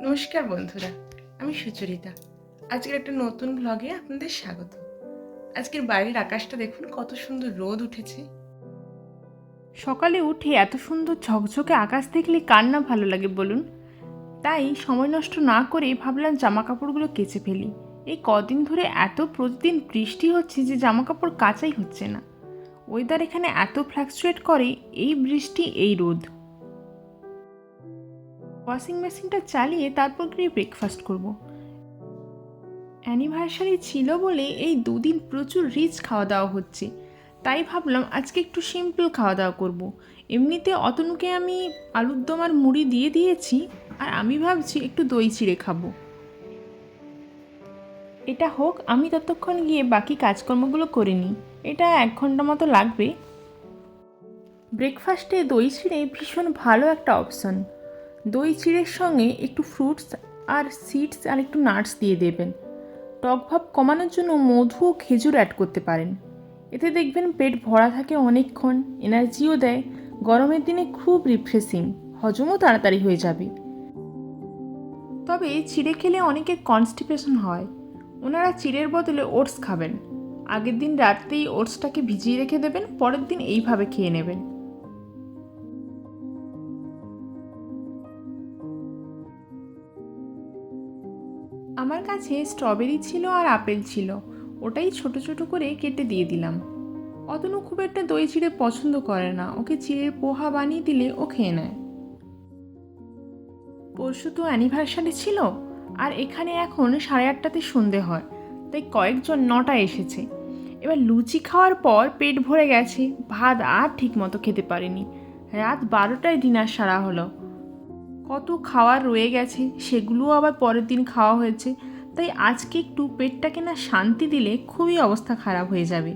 নমস্কার বন্ধুরা, আমি সুচরিতা। আজকের একটা নতুন ব্লগে আপনাদের স্বাগত। আজকের বাইরের আকাশটা দেখুন, কত সুন্দর রোদ উঠেছে। সকালে উঠে এত সুন্দর ঝকঝকে আকাশ দেখলে কার না ভালো লাগে বলুন? তাই সময় নষ্ট না করে ভাবলাম জামা কাপড়গুলো কেচে ফেলি। এই কদিন ধরে এত প্রতিদিন বৃষ্টি হচ্ছে যে জামা কাপড় কাচাই হচ্ছে না। ওয়েদার এখানে এত ফ্ল্যাকচুয়েট করে, এই বৃষ্টি, এই রোদ। ওয়াশিং মেশিনটা চালিয়ে তারপর গিয়ে ব্রেকফাস্ট করব। অ্যানিভার্সারি ছিল বলে এই দুদিন প্রচুর রিচ খাওয়া দাওয়া হচ্ছে। তাই ভাবলাম আজকে একটু সিম্পল খাওয়া দাওয়া করব। এমনিতে অতনুকে আমি আলুর দম আর মুড়ি দিয়ে দিয়েছি আর আমি ভাবছি একটু দই চিড়ে খাব। এটা হোক, আমি ততক্ষণ গিয়ে বাকি কাজকর্মগুলো করে নিই। এটা এক ঘণ্টা মতো লাগবে। ব্রেকফাস্টে দই চিড়ে ভীষণ ভালো একটা অপশন দই চিড়ের সঙ্গে একটু ফ্রুটস আর সিডস আর একটু নাটস দিয়ে দেবেন। টক ভাব কমানোর জন্য মধু ও খেজুর অ্যাড করতে পারেন। এতে দেখবেন পেট ভরা থাকে অনেকক্ষণ এনার্জিও দেয়। গরমের দিনে খুব রিফ্রেশিং হজমও তাড়াতাড়ি হয়ে যাবে। তবে চিড়ে খেলে অনেকের কনস্টিপেশন হয়। ওনারা চিড়ের বদলে ওটস খাবেন। আগের দিন রাত্রেই ওটসটাকে ভিজিয়ে রেখে দেবেন, পরের দিন এইভাবে খেয়ে নেবেন। কাছে স্ট্রবেরি ছিল আর আপেল ছিল। ওটাই ছোট ছোট করে কেটে দিয়ে দিলাম। অতনু খুব একটা দই চিড়ে পছন্দ করে না। ওকে চিড়ের পোহা বানিয়ে দিলে ও খেয়ে নেয়। পরশু তো অ্যানিভার্সারি ছিল আর এখানে এখন সাড়ে আটটাতে সন্ধে হয়, তাই কয়েকজন নটা এসেছে। এবার লুচি খাওয়ার পর পেট ভরে গেছে, ভাত আর ঠিক মতো খেতে পারিনি। রাত বারোটায় ডিনার সারা হলো। কত খাওয়ার রয়ে গেছে, সেগুলোও আবার পরের দিন খাওয়া হয়েছে। তাই আজকে একটু পেটটাকে না শান্তি দিলে খুবই অবস্থা খারাপ হয়ে যাবে।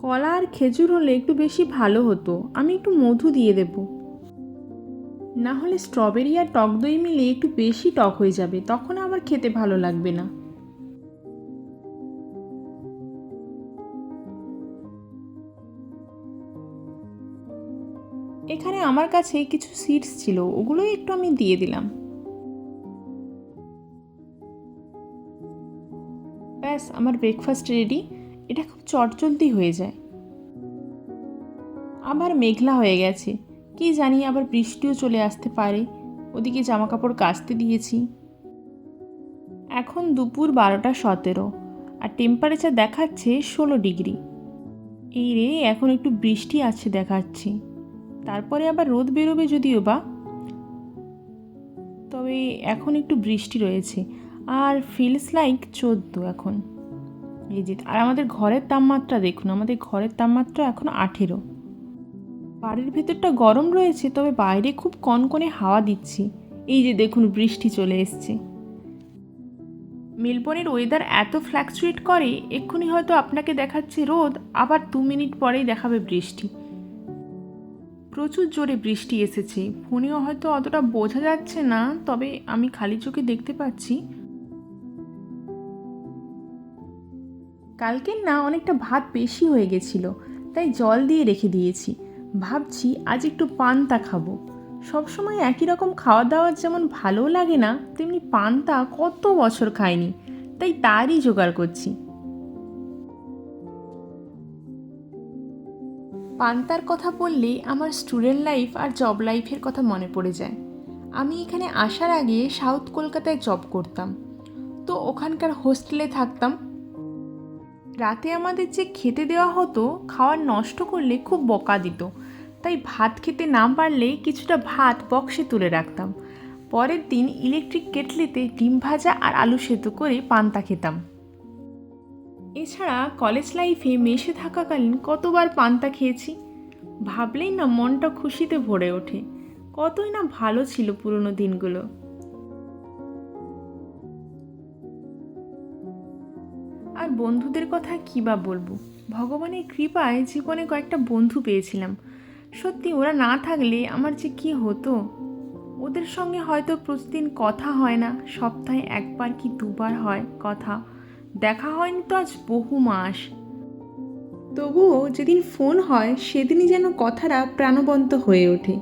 কলা আর খেজুর হলে একটু বেশি ভালো হতো। আমি একটু মধু দিয়ে দেব। না হলে স্ট্রবেরি আর টক দই মিলে একটু বেশি টক হয়ে যাবে। তখন আবার খেতে ভালো লাগবে না। আমার কাছে কিছু সিডস ছিল, ওগুলোই একটু আমি দিয়ে দিলাম। ব্যাস, আমার ব্রেকফাস্ট রেডি এটা খুব চটজলদি হয়ে যায়। আবার মেঘলা হয়ে গেছে। কি জানি আবার বৃষ্টিও চলে আসতে পারে। ওদিকে জামা কাপড় কাচতে দিয়েছি। এখন দুপুর বারোটা সতেরো আর টেম্পারেচার দেখাচ্ছে ষোলো ডিগ্রি এই রে, এখন একটু বৃষ্টি আছে দেখাচ্ছে। তারপরে আবার রোদ বেরোবে যদিও বা, তবে এখন একটু বৃষ্টি রয়েছে। আর ফিলস লাইক চোদ্দ এখন। এই যে, আর আমাদের ঘরের তাপমাত্রা দেখুন, আমাদের ঘরের তাপমাত্রা এখন আঠেরো। বাড়ির ভেতরটা গরম রয়েছে, তবে বাইরে খুব কনকনে হাওয়া দিচ্ছে। এই যে দেখুন, বৃষ্টি চলে এসছে। মেলবোর্নের ওয়েদার এত ফ্ল্যাকচুয়েট করে, এক্ষুনি হয়তো আপনাকে দেখাচ্ছে রোদ, আবার দু মিনিট পরেই দেখাবে বৃষ্টি। প্রচুর জোরে বৃষ্টি এসেছে। ফোনেও হয়তো অতটা বোঝা যাচ্ছে না, তবে আমি খালি চোখে দেখতে পাচ্ছি। কালকের না অনেকটা ভাত বেশি হয়ে গেছিল, তাই জল দিয়ে রেখে দিয়েছি। ভাবছি আজ একটু পান্তা খাব। সবসময় একই রকম খাওয়া দাওয়া যেমন ভালো লাগে না, তেমনি পান্তা কত বছর খাইনি, তাই তারই জোগাড় করছি। পান্তার কথা বললেই আমার স্টুডেন্ট লাইফ আর জব লাইফের কথা মনে পড়ে যায়। আমি এখানে আসার আগে সাউথ কলকাতায় জব করতাম। তো ওখানকার হোস্টেলে থাকতাম। রাতে আমাদের যে খেতে দেওয়া হতো, খাওয়ার নষ্ট করলে খুব বকা দিত। তাই ভাত খেতে না পারলে কিছুটা ভাত বক্সে তুলে রাখতাম। পরের দিন ইলেকট্রিক কেটলিতে ডিম ভাজা আর আলু সেদ্ধ করে পান্তা খেতাম। এছাড়া কলেজ লাইফে মেশে থাকাকালীন কতবার পান্তা খেয়েছি? ভাবলেই না মনটা খুশিতে ভরে ওঠে। কতই না ভালো ছিল পুরনো দিনগুলো। আর বন্ধুদের কথা কী বা বলব? ভগবানের কৃপায় জীবনে কয়েকটা বন্ধু পেয়েছিলাম। সত্যি ওরা না থাকলে আমার যে কী হতো? ওদের সঙ্গে হয়তো প্রতিদিন কথা হয় না, সপ্তাহে একবার কি দুবার হয় কথা। দেখা হয়নি তো আজ বহু মাস। তবুও যেদিন ফোন হয়, সেদিনই যেন কথাটা প্রাণবন্ত হয়ে ওঠে।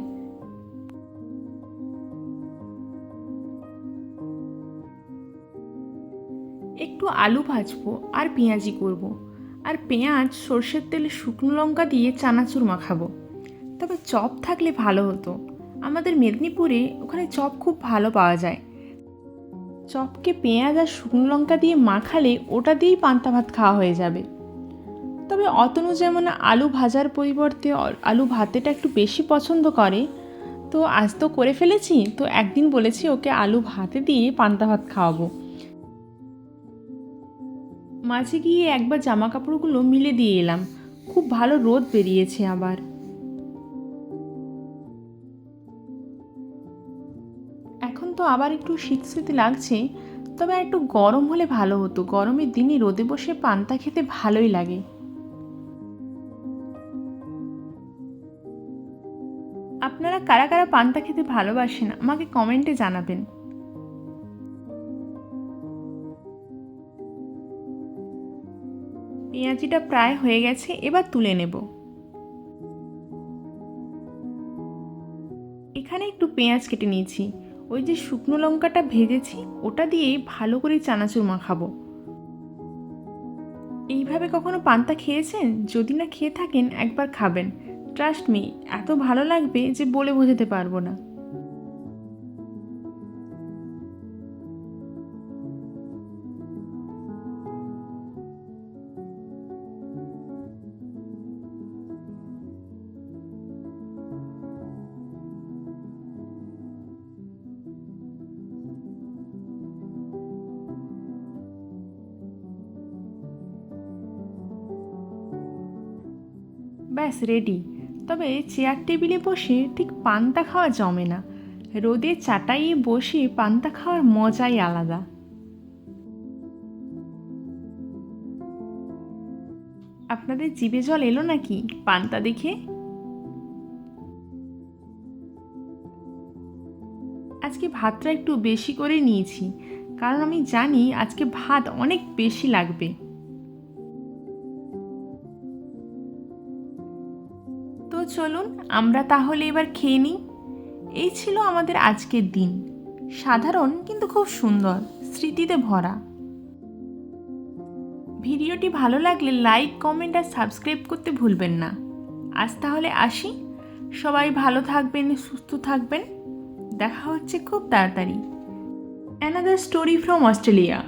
একটু আলু ভাজবো আর পেঁয়াজি করব। আর পেঁয়াজ, সর্ষের তেলে, শুকনো লঙ্কা দিয়ে চানাচুর মাখাবো। তবে চপ থাকলে ভালো হতো। আমাদের মেদিনীপুরে ওখানে চপ খুব ভালো পাওয়া যায়। চপকে পেঁয়াজ আর শুকনো লঙ্কা দিয়ে মাখালে ওটা দিয়েই পান্তা ভাত খাওয়া হয়ে যাবে। তবে অতনু যেমন আলু ভাজার পরিবর্তে আলু ভাতেটা একটু বেশি পছন্দ করে, তো আজ তো করে ফেলেছি, তো একদিন বলেছি ওকে আলু ভাতে দিয়ে পান্তা ভাত খাওয়াবো। মাঝে গিয়ে একবার জামা কাপড়গুলো মিলে দিয়ে এলাম, খুব ভালো রোদ বেরিয়েছে আবার। তো আবার একটু শীত শীত লাগছে, তবে আর একটু গরম হলে ভালো হতো। গরমের দিনে রোদে বসে পান্তা খেতে ভালোই লাগে। আপনারা কারা কারা পান্তা খেতে ভালোবাসেন, আমাকে কমেন্টে জানাবেন। পেঁয়াজিটা প্রায় হয়ে গেছে, এবার তুলে নেব। এখানে একটু পেঁয়াজ কেটে নিয়েছি। ওই যে শুকনো লঙ্কাটা ভেজেছি, ওটা দিয়ে ভালো করে চানাচুর মাখাবো। এইভাবে কখনো পান্তা খেয়েছেন? যদি না খেয়ে থাকেন, একবার খাবেন। ট্রাস্ট মি এত ভালো লাগবে যে বলে বোঝাতে পারব না। ব্যাস রেডি। তবে চেয়ার টেবিলে বসে ঠিক পান্তা খাওয়া জমে না। রোদে চাটাইয়ে বসে পান্তা খাওয়ার মজাই আলাদা। আপনাদের জিভে জল এলো নাকি পান্তা দেখে? আজকে ভাতটা একটু বেশি করে নিয়েছি। কারণ আমি জানি আজকে ভাত অনেক বেশি লাগবে। চলুন, আমরা তাহলে এবার খেয়ে নিই। এই ছিল আমাদের আজকের দিন। সাধারণ কিন্তু খুব সুন্দর, স্মৃতিতে ভরা। ভিডিওটি ভালো লাগলে লাইক, কমেন্ট আর সাবস্ক্রাইব করতে ভুলবেন না। আজ তাহলে আসি। সবাই ভালো থাকবেন, সুস্থ থাকবেন। দেখা হচ্ছে খুব তাড়াতাড়ি। Another story from Australia